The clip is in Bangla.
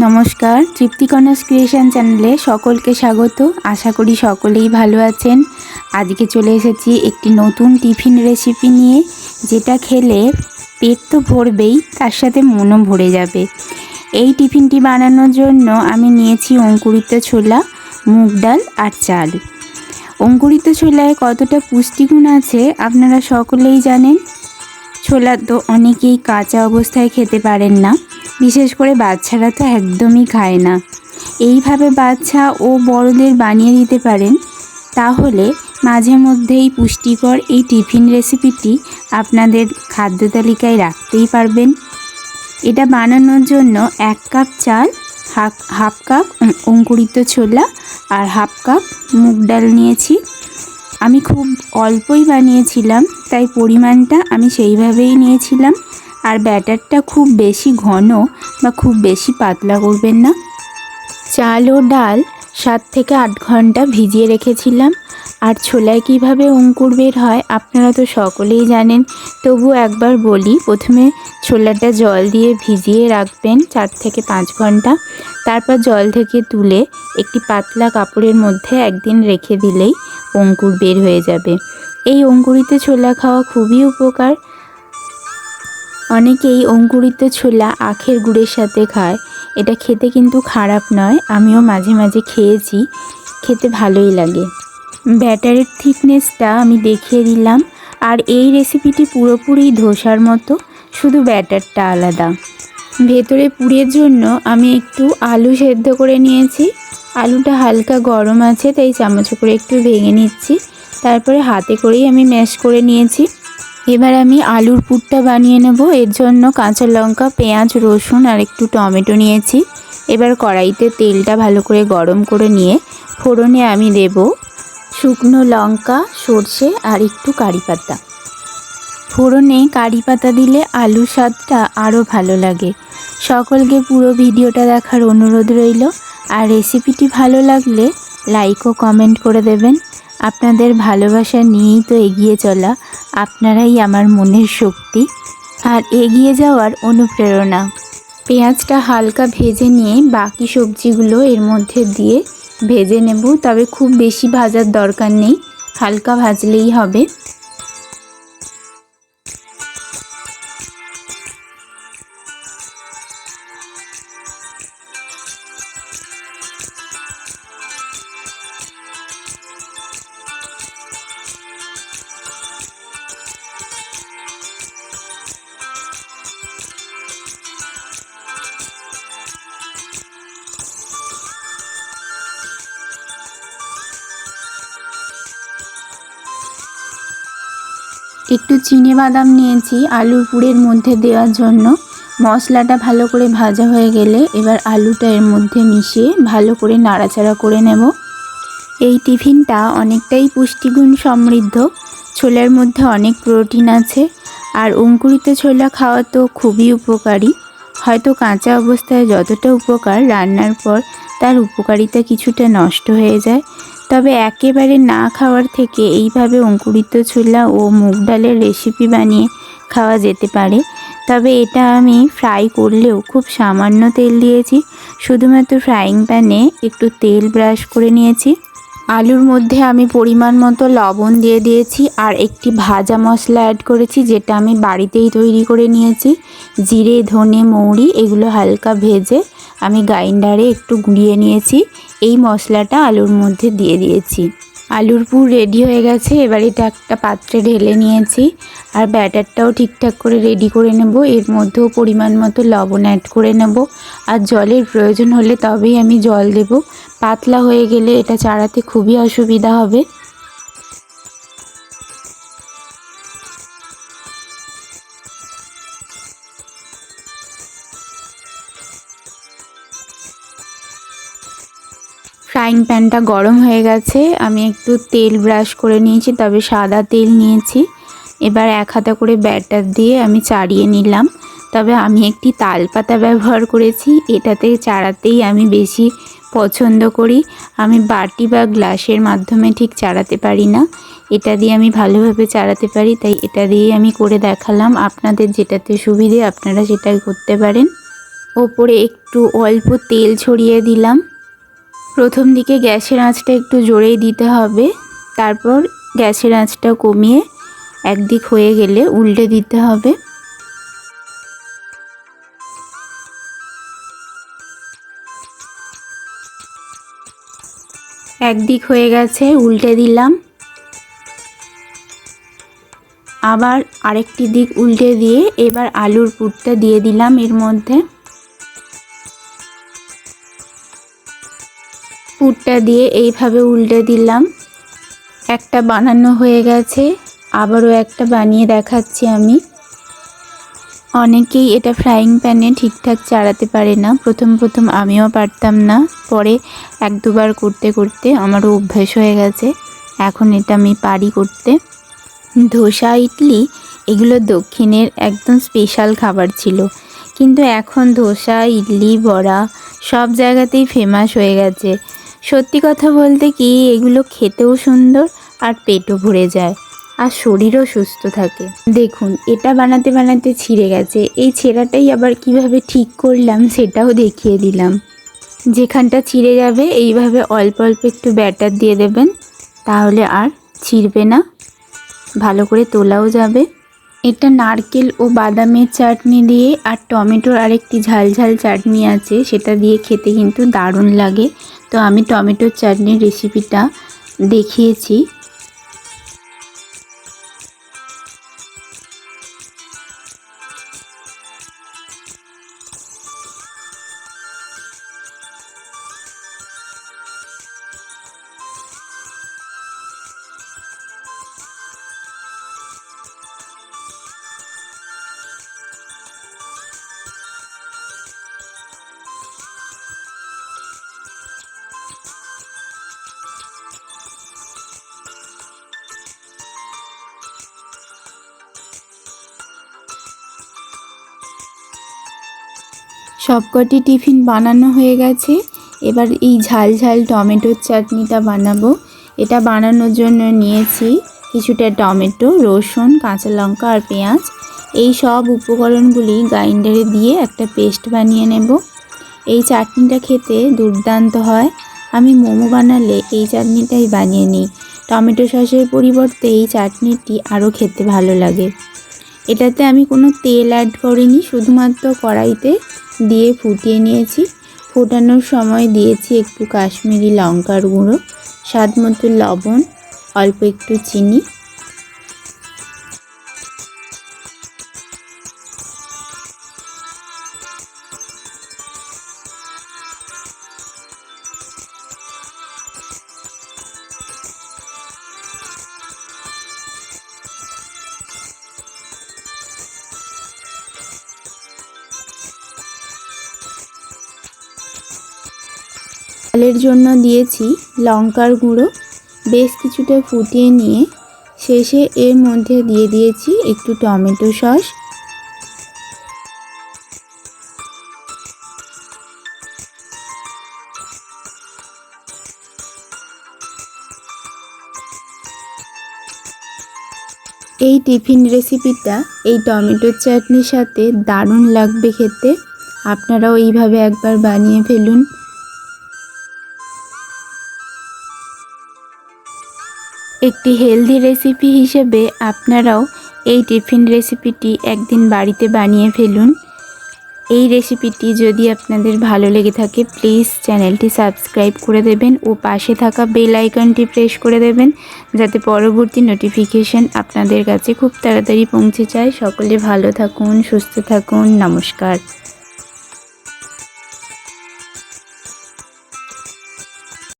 নমস্কার তৃপ্তিকণাস ক্রিয়েশন চ্যানেলে সকলকে স্বাগত। আশা করি সকলেই ভালো আছেন। আজকে চলে এসেছি একটি নতুন টিফিন রেসিপি নিয়ে, যেটা খেলে পেট তো ভরবেই, তার সাথে মনও ভরে যাবে। এই টিফিনটি বানানোর জন্য আমি নিয়েছি অঙ্কুরিত ছোলা, মুগ ডাল আর চাল। অঙ্কুরিত ছোলায় কতটা পুষ্টিগুণ আছে, আপনারা সকলেই জানেন। ছোলা তো অনেকেই কাঁচা অবস্থায় খেতে পারেন না। বিশেষ করে বাচ্চারা তো একদমই খায় না। এইভাবে বাচ্চা ও বড়দের বানিয়ে দিতে পারেন, তাহলে মাঝে মধ্যেই পুষ্টিকর এই টিফিন রেসিপিটি আপনাদের খাদ্য তালিকায় রাখতেই পারবেন। এটা বানানোর জন্য এক কাপ চাল, হাফ হাফ কাপ অঙ্কুরিত ছোলা আর হাফ কাপ মুগ ডাল নিয়েছি। আমি খুব অল্পই বানিয়েছিলাম, তাই পরিমাণটা আমি সেইভাবেই নিয়েছিলাম। আর ব্যাটারটা খুব বেশি ঘন বা খুব বেশি পাতলা করবেন না। চাল ও ডাল সাত থেকে আট ঘণ্টা ভিজিয়ে রেখেছিলাম। আর ছোলায় কীভাবে অঙ্কুর বের হয় আপনারা তো সকলেই জানেন। তবু একবার বলি, প্রথমে ছোলাটা জল দিয়ে ভিজিয়ে রাখবেন চার থেকে পাঁচ ঘণ্টা। তারপর জল থেকে তুলে একটি পাতলা কাপড়ের মধ্যে একদিন রেখে দিলেই অঙ্কুর বের হয়ে যাবে। এই অঙ্কুরিত ছোলা খাওয়া খুবই উপকার। অনেকেই অঙ্কুরিত ছোলা আখের গুড়ের সাথে খায়। এটা খেতে কিন্তু খারাপ নয়, আমিও মাঝে মাঝে খেয়েছি, খেতে ভালোই লাগে। ব্যাটারের থিকনেসটা আমি দেখিয়ে দিলাম, আর এই রেসিপিটি পুরোপুরি ধোসার মতো, শুধু ব্যাটারটা আলাদা। ভেতরে পুরের জন্য আমি একটু আলু সেদ্ধ করে নিয়েছি। আলুটা হালকা গরম আছে, তাই চামচ করে একটু ভেঙে নিচ্ছি। তারপরে হাতে করেই আমি ম্যাশ করে নিয়েছি। এবার আমি আলুর পুরটা বানিয়ে নেব। এর জন্য কাঁচা লঙ্কা, পেঁয়াজ, রসুন আর একটু টমেটো নিয়েছি। এবার কড়াইতে তেলটা ভালো করে গরম করে নিয়ে ফোড়নে আমি দেব শুকনো লঙ্কা, সর্ষে আর একটু কারি পাতা। ফোড়নে কারি পাতা দিলে আলু স্বাদটা আরও ভালো লাগে। সকলকে পুরো ভিডিওটা দেখার অনুরোধ রইল। আর রেসিপিটি ভালো লাগলে লাইক ও কমেন্ট করে দেবেন। আপনাদের ভালোবাসা নিয়েই তো এগিয়ে চলা আপনারাই আমার মনের শক্তি আর এগিয়ে যাওয়ার অনুপ্রেরণা। পেঁয়াজটা হালকা ভেজে নিয়ে বাকি সবজিগুলো এর মধ্যে দিয়ে ভেজে নেব, তবে খুব বেশি ভাজার দরকার নেই, হালকা ভাজলেই হবে। একটু চিনে বাদাম নিয়েছি, আলুর পুরের মধ্যে দেওয়ার জন্য। মশলাটা ভালো করে ভাজা হয়ে গেলে এবার আলুটা এর মধ্যে মিশিয়ে ভালো করে নাড়াচাড়া করে নেব। এই টিফিনটা অনেকটাই পুষ্টিগুণ সমৃদ্ধ। ছোলার মধ্যে অনেক প্রোটিন আছে, আর অঙ্কুরিত ছোলা খাওয়া তো খুবই উপকারী। হয়তো কাঁচা অবস্থায় যতটা উপকার রান্নার পর তার উপকারিতা কিছুটা নষ্ট হয়ে যায়। তবে একেবারে না খাওয়ার থেকে এইভাবে অঙ্কুরিত ছোলা ও মুগ ডালের রেসিপি বানিয়ে খাওয়া যেতে পারে। তবে এটা আমি ফ্রাই করলেও খুব সামান্য তেল দিয়েছি। শুধুমাত্র ফ্রাইং প্যানে একটু তেল ব্রাশ করে নিয়েছি। আলুর মধ্যে আমি পরিমাণ মতো লবণ দিয়ে দিয়েছি আর একটি ভাজা মশলা অ্যাড করেছি যেটা আমি বাড়িতেই তৈরি করে নিয়েছি। জিরে, ধনে, মৌরি এগুলো হালকা ভেজে আমি গ্রাইন্ডারে একটু গুঁড়িয়ে নিয়েছি। এই মশলাটা আলুর মধ্যে দিয়ে দিয়েছি। আলুর পুর রেডি হয়ে গেছে, এবার এটা একটা পাত্রে ঢেলে নিয়েছি। আর ব্যাটারটাও ঠিকঠাক করে রেডি করে নেব। এর মধ্যেও পরিমাণ মতো লবণ অ্যাড করে নেব। আর জলের প্রয়োজন হলে তবেই আমি জল দেব। পাতলা হয়ে গেলে এটা চাড়াতে খুবই অসুবিধা হবে। ফ্রাইং প্যানটা গরম হয়ে গেছে। আমি একটু তেল ব্রাশ করে নিয়েছি, তবে সাদা তেল নিয়েছি। এবার এক হাতা করে ব্যাটার দিয়ে আমি চাড়িয়ে নিলাম। তবে আমি একটি তাল পাতা ব্যবহার করেছি, এটাতে চাড়াতেই আমি বেশি পছন্দ করি। আমি বাটি বা গ্লাসের মাধ্যমে ঠিক চাড়াতে পারি না। এটা দিয়ে আমি ভালোভাবে চাড়াতে পারি, তাই এটা দিয়েই আমি করে দেখালাম। আপনাদের যেটাতে সুবিধে, আপনারা সেটাই করতে পারেন। ওপরে একটু অল্প তেল ছড়িয়ে দিলাম। প্রথম দিকে গ্যাসের আঁচটা একটু জোরেই দিতে হবে। তারপর গ্যাসের আঁচটা কমিয়ে একদিক হয়ে গেলে উল্টে দিতে হবে। একদিক হয়ে গেছে, উল্টে দিলাম। আবার আরেকটি দিক উল্টে দিয়ে এবার আলুর পুরটা দিয়ে দিলাম এর মধ্যে। পুরটা দিয়ে এইভাবে উল্টে দিলাম। একটা বানানো হয়ে গেছে, আবারও একটা বানিয়ে দেখাচ্ছি আমি। অনেকেই এটা ফ্রাইং প্যানে ঠিকঠাক চাড়াতে পারে না। প্রথম প্রথম আমিও পারতাম না। পরে এক দুবার করতে করতে আমারও অভ্যেস হয়ে গেছে। এখন এটা আমি পারি করতে। ধোসা, ইডলি, এগুলো দক্ষিণের একদম স্পেশাল খাবার ছিল। কিন্তু এখন ধোসা, ইডলি, বড়া সব জায়গাতেই ফেমাস হয়ে গেছে। সত্যি কথা বলতে কি, এগুলো খেতেও সুন্দর আর পেটও ভরে যায় আর শরীরও সুস্থ থাকে। দেখুন, এটা বানাতে বানাতে ছিঁড়ে গেছে। এই ছেঁড়াটাই আবার কীভাবে ঠিক করলাম সেটাও দেখিয়ে দিলাম। যেখানটা ছিঁড়ে যাবে, এইভাবে অল্প অল্প একটু ব্যাটার দিয়ে দেবেন, তাহলে আর ছিঁড়বে না। ভালো করে তোলাও যাবে। এটা নারকেল ও বাদামের চাটনি দিয়ে আর টমেটোর আরেকটি ঝাল ঝাল চাটনি আছে, সেটা দিয়ে খেতে কিন্তু দারুণ লাগে। তো আমি টমেটোর চাটনির রেসিপিটা দেখিয়েছি। সবকটি টিফিন বানানো হয়ে গেছে। এবার এই ঝাল ঝাল টমেটোর চাটনিটা বানাবো। এটা বানানোর জন্য নিয়েছি কিছুটা টমেটো, রসুন, কাঁচা লঙ্কা আর পেঁয়াজ। এই সব উপকরণগুলি গ্রাইন্ডারে দিয়ে একটা পেস্ট বানিয়ে নেব। এই চাটনিটা খেতে দুর্দান্ত হয়। আমি মোমো বানালে এই চাটনিটাই বানিয়ে নিই। টমেটো সসের পরিবর্তে এই চাটনিটি আরও খেতে ভালো লাগে। এটাতে আমি কোনো তেল অ্যাড করিনি, শুধুমাত্র কড়াইতে দিয়ে ফুটিয়ে নিয়েছি। ফোটানোর সময় দিয়েছি একটু কাশ্মীরি লঙ্কার গুঁড়ো, স্বাদ মতো লবণ, অল্প একটু চিনি। ঝালের জন্য দিয়েছি লঙ্কার গুঁড়ো। বেশ কিছুটা ফুটিয়ে নিয়ে শেষে এর মধ্যে দিয়ে দিয়েছি একটু টমেটো সস। এই টিফিন রেসিপিটা এই টমেটোর চাটনির সাথে দারুণ লাগবে খেতে। আপনারাও এইভাবে একবার বানিয়ে ফেলুন। একটি হেলদি রেসিপি হিসেবে আপনারাও এই টিফিন রেসিপিটি একদিন বাড়িতে বানিয়ে ফেলুন। এই রেসিপিটি যদি আপনাদের ভালো লেগে থাকে প্লিজ চ্যানেলটি সাবস্ক্রাইব করে দেবেন ও পাশে থাকা বেল আইকনটি প্রেস করে দেবেন, যাতে পরবর্তী নোটিফিকেশন আপনাদের কাছে খুব তাড়াতাড়ি পৌঁছে যায়। সকলে ভালো থাকুন, সুস্থ থাকুন, নমস্কার।